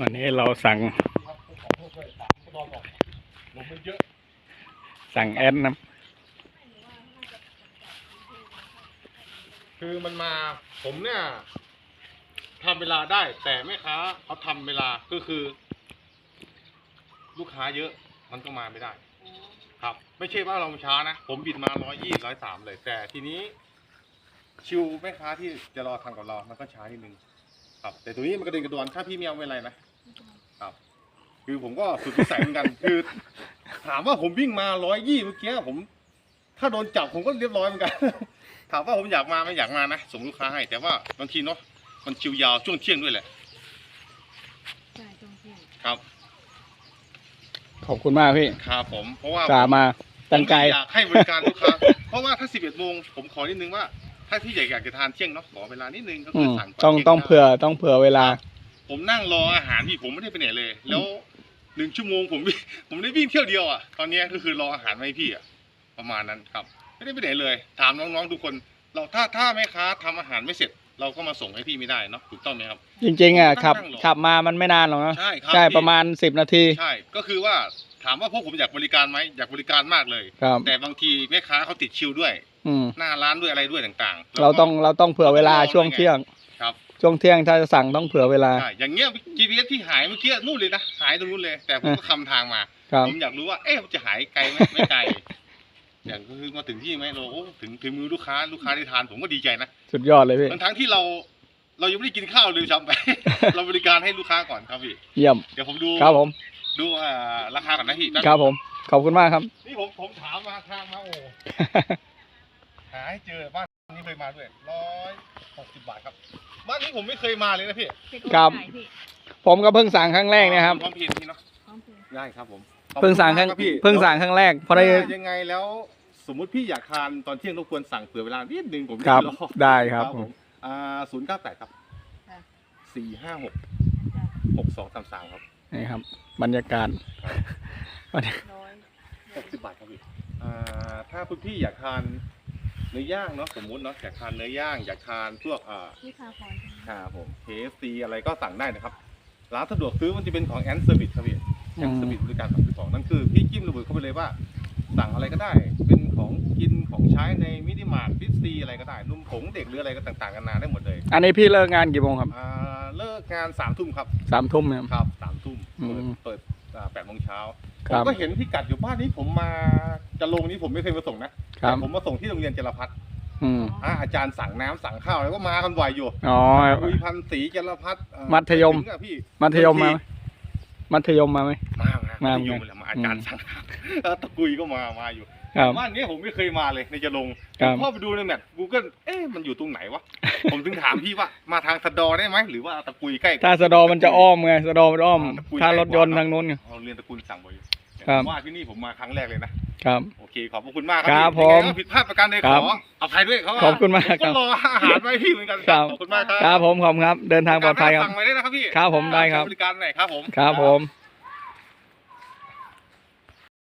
วันนี้เราสั่งครับขอโทษด้วยสามก็นอนบอกลมมันเยอะสั่งแอดนะคือมันมาผมเนี่ยทำเวลาได้ แต่แม่ค้าเขาทำเวลาก็คือ ลูกค้าเยอะ มันก็มาไม่ได้ ครับ ไม่ใช่ว่าเราช้านะ ผมบิดมาร้อยยี่ร้อยสามเลย แต่ทีนี้ ชิวแม่ค้าที่จะรอทำกับเรา มันก็ช้านิดนึง ครับ แต่ตัวนี้มันกระเด็นกระดอนถ้าพี่ไม่เอาไม่เป็นไรนะครับ คือผมก็สุดวิสัยเหมือนกัน คือ ถามว่าผมวิ่งมาร้อยยี่เมื่อกี้ผม ถ้าโดนจับผมก็เรียบร้อยเหมือนกัน ถามว่าผมอยากมาไหม่อยากมานะส่งลูกค้าให้ แต่ว่าบางทีเนาะมันคิวยาวช่วงเที่ยงด้วยแหละใช่ตรงที่ครับ ขอบคุณมากพี่ครับผมเพราะว่าสามาตั้งใจ ผมอยากให้บริการลูกค้า เพราะว่าถ้าสิบเอ็ดโมง ผมขอนิดนึงว่า ถ้าพี่อยากอยากจะทานเที่ยงเนาะขอเวลานิดนึงก็อืคือมสั่งก่นต้องที่ยต้องได้เผื่อต้องเผื่อเวลา ผมนั่งรออาหารพี่ผมไม่ได้ไปไหนเลย แล้วหนึ่งชั่วโมงผมวิ่งผมได้วิ่งเที่ยวเดียวอะตอนเนี้ยก็คือรออาหารมาให้พี่อะประมาณนั้นครับ ไม่ได้ไปไหนเลย ถามน้องๆทุกคน เราถ้าถ้าแม่ค้าทำอาหารไม่เสร็จ เราก็มาส่งให้พี่ไม่ได้เนาะถูกต้องไหมครับ จริงๆอะต้องขับนั่งรอ ขับมามันไม่นานหรอกนะใช่ครับใช่พี่ประมาณสิบนาทีใช่ก็คือว่าถามว่าพวกผมอยากบริการไหมอยากบริการมากเลย ครับ แต่บางทีแม่ค้าเขาติดคิวด้วย อืม หน้าร้านด้วยอะไรด้วยต่างๆเราต้องก็เราต้องเผื่อเวลาเราต้องรอช่วงด้วยไงเที่ยง ครับช่วงเที่ยงถ้าจะสั่งต้องเผื่อเวลา ใช่อย่างเงี้ย GPS ที่หายเมื่อกี้นู่นเลยนะหายตรงนู้นเลย แต่ผมก็คำทางมา ครับ ผมอยากรู้ว่า เอ๊ะมันจะหายไกลไหมไม่ไกล อย่างก็คือมาถึงที่ไหมเราโอ้ถึงถึงมือลูกค้าลูกค้าได้ทานผมก็ดีใจนะสุดยอดเลยพี่ ทั้งทั้งๆที่เรา เรายังไม่ได้กินข้าวเลยซ้ำไป เราบริการให้ลูกค้าก่อนครับพี่เยี่ยม เดี๋ยวผมดูครับผม ดูอ่าราคาก่อนนะพี่แป๊ครับผม ขอบคุณมากครับ นี่ผมผมถามมาทางมาโอ้หาให้เจอบ้านนี้เคยมาด้วยร้อยหกสิบบาทครับ บ้านนี้ผมไม่เคยมาเลยนะพี่เป็นตัวครับ ไหนพี่ผมก็เพิ่งสั่งครั้งแรกเนะครับพร้อมเพรียงพี่เนาะพร้อมเพย์ได้ครับผมเพิ่งสั่งครั้งขอบคุณมากบพี่เพิ่งสั่งครั้งแรกเพราะได้ถ้ายังไงแล้ว สมมุติพี่อยากทานตอนเที่ยงรบกวนสั่งเผื่อเวลานิดนึงผมครับจะรอได้ครับผม อ่าศูนย์เก้าแปดครับค่ะสี่ห้าหกจ้ะหกสองสามสามครับนี่ครับ บรรยากาศ ร้อยหกสิบบาทครับพี่อ่าถ้าคุณพี่อยากทานเนื้อย่างเนาะสมมุติเนาะอยากทานเนื้อย่างอยากทานพวกอ่าที่คาพรครับผม KFC อะไรก็สั่งได้นะครับร้านสะดวกซื้อมันจะเป็นของแอนเซอร์วิสครับพี่แอนเซอร์วิสบริการสั่งซื้อของนั่นคือพี่จิ้มระเบิดเข้าไปเลยว่าสั่งอะไรก็ได้ เป็นของกินของใช้ในมินิมาร์ทฟิสซีอะไรก็ได้นุ่มผงเด็กหรืออะไรก็ต่างๆกันานาได้หมดเลยอันนี้พี่เลิกงานกี่โมงครับอ่าเลิกงานสามทุ่มครับสามทุ่มนะครับ ครับสามทุ่มอืเปิดม เปิดแปดโมงเช้าคผรัมบ ก็เห็นพี่กัดอยู่บ้านนี้ผมมาจะลงนี้ผมไม่เคยมาส่งนะ ครับ แต่ผมมาส่งที่โรงเรียนเจรพัฒน์อืมอ่าอาจารย์สั่งน้ำสั่งข้าวแล้วก็มากันบ่อยอยู่อ๋อคุยพันธ์ศรีเจรพัฒน์เอ่อมัธยม ถึงอะพี่ มัธยมมาไหมมัธยมมาไหม มามามามัธยมเหมือนกันเลยมาอาจารย์สั่งแล้วตะกุยก็มามาอยู่ครับ บ้านนี้ผมไม่เคยมาเลยในจะลงครับผมเข้าไปดูในแมป Google เอ๊ะมันอยู่ตรงไหนวะ ผมถึงถามพี่ว่ามาทางสะดอได้ไหมหรือว่าตะกุยใกล้ ถ้าสะดอมันจะอ้อมไงสะดอมันอ้อมตะกุย ถ้ารถยนต์ใกล้กว่าทางนู้นไง เราเรียนตระกูลสั่งบ่อยอยู่ครับ ผมว่าที่นี่ผมมาครั้งแรกเลยนะ ครับ โอเคขอบพระคุณมากครัครับพี่ยังไงผมก็ผิดพลาดประการใดคขรัอบอภัยด้วยเขาขอบคุณมากผครัก็บรออาหารไว้พี่เหมือนกันครับ ขอบคุณมากครับครับผมขอบคุณครับ เดินทางปลอดภัยครับ สั่งไว้ได้นะครับพี่ครับผมได้ครับใช้บริการหน่อยครับผม ครับผม